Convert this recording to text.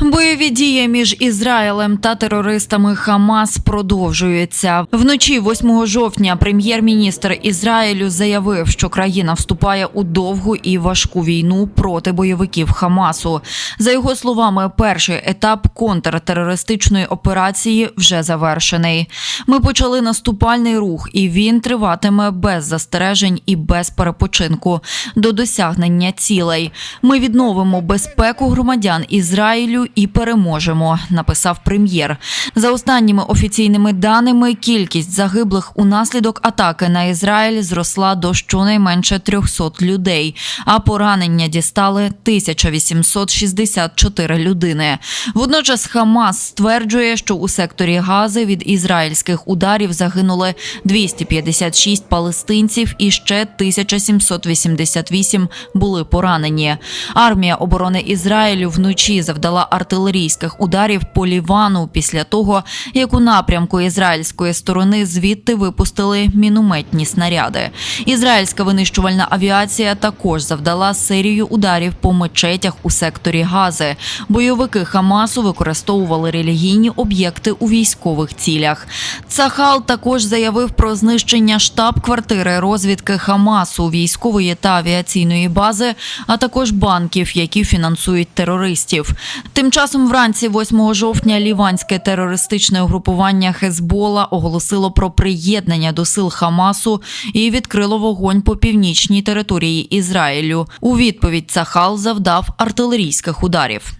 Бойові дії між Ізраїлем та терористами Хамас продовжуються. Вночі 8 жовтня прем'єр-міністр Ізраїлю заявив, що країна вступає у довгу і важку війну проти бойовиків Хамасу. За його словами, перший етап контртерористичної операції вже завершений. Ми почали наступальний рух, і він триватиме без застережень і без перепочинку до досягнення цілей. Ми відновимо безпеку громадян Ізраїлю і переможемо, написав прем'єр. За останніми офіційними даними, кількість загиблих унаслідок атаки на Ізраїль зросла до щонайменше 300 людей, а поранення дістали 1864 людини. Водночас Хамас стверджує, що у секторі Гази від ізраїльських ударів загинули 256 палестинців і ще 1788 були поранені. Армія оборони Ізраїлю вночі завдала артилерійських ударів по Лівану після того, як у напрямку ізраїльської сторони звідти випустили мінометні снаряди. Ізраїльська винищувальна авіація також завдала серію ударів по мечетях у секторі Гази. Бойовики Хамасу використовували релігійні об'єкти у військових цілях. Цахал також заявив про знищення штаб-квартири розвідки Хамасу, військової та авіаційної бази, а також банків, які фінансують терористів. Тим часом вранці 8 жовтня ліванське терористичне угрупування Хезбола оголосило про приєднання до сил Хамасу і відкрило вогонь по північній території Ізраїлю. У відповідь Цахал завдав артилерійських ударів.